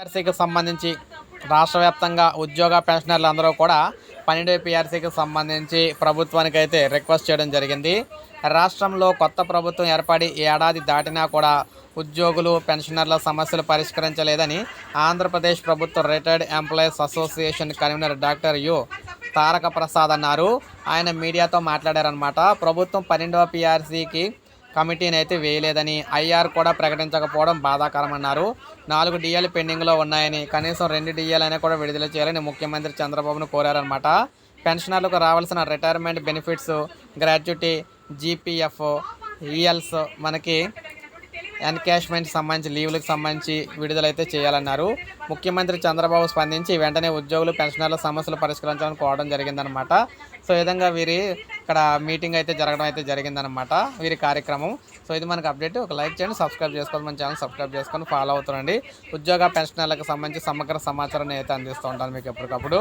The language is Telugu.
పిఆర్సీకి సంబంధించి రాష్ట్ర వ్యాప్తంగా ఉద్యోగ పెన్షనర్లు అందరూ కూడా పన్నెండు పిఆర్సీకి సంబంధించి ప్రభుత్వానికి అయితే రిక్వెస్ట్ చేయడం జరిగింది. రాష్ట్రంలో కొత్త ప్రభుత్వం ఏర్పడి ఏడాది దాటినా కూడా ఉద్యోగులు పెన్షనర్ల సమస్యలు పరిష్కరించలేదని ఆంధ్రప్రదేశ్ ప్రభుత్వ retired employees association convener doctor U. Taraka Prasad అన్నారు. ఆయన మీడియాతో మాట్లాడారనమాట ప్రభుత్వం పన్నెండవ పిఆర్సీకి కమిటీని అయితే వేయలేదని ఐఆర్ కూడా ప్రకటించకపోవడం బాధాకరమన్నారు. నాలుగు డిఏలు పెండింగ్లో ఉన్నాయని కనీసం రెండు డిఏలైనా కూడా విడుదల చేయాలని ముఖ్యమంత్రి చంద్రబాబును కోరారనమాట పెన్షనర్లకు రావాల్సిన retirement benefits gratuity GPF ELs మనకి ఎన్కాష్మెంట్ సంబంధించి లీవ్లకు సంబంధించి విడుదలైతే చేయాలన్నారు. ముఖ్యమంత్రి చంద్రబాబు స్పందించి వెంటనే ఉద్యోగులు పెన్షనర్ల సమస్యలు పరిష్కరించాలని కోవడం జరిగిందనమాట సో ఈ విధంగా వీరి ఇక్కడ మీటింగ్ అయితే జరగడం అయితే జరిగిందనమాట వీరి కార్యక్రమం. సో ఇది మనకు అప్డేట్ ఒక లైక్ చేయండి సబ్స్క్రైబ్ చేసుకోండి మన ఛానల్ సబ్స్క్రైబ్ చేసుకొని ఫాలో అవుతుండండి. ఉద్యోగ పెన్షనర్లకు సంబంధించి సమగ్ర సమాచారాన్ని అయితే అందిస్తూ ఉంటాను మీకు ఎప్పటికప్పుడు.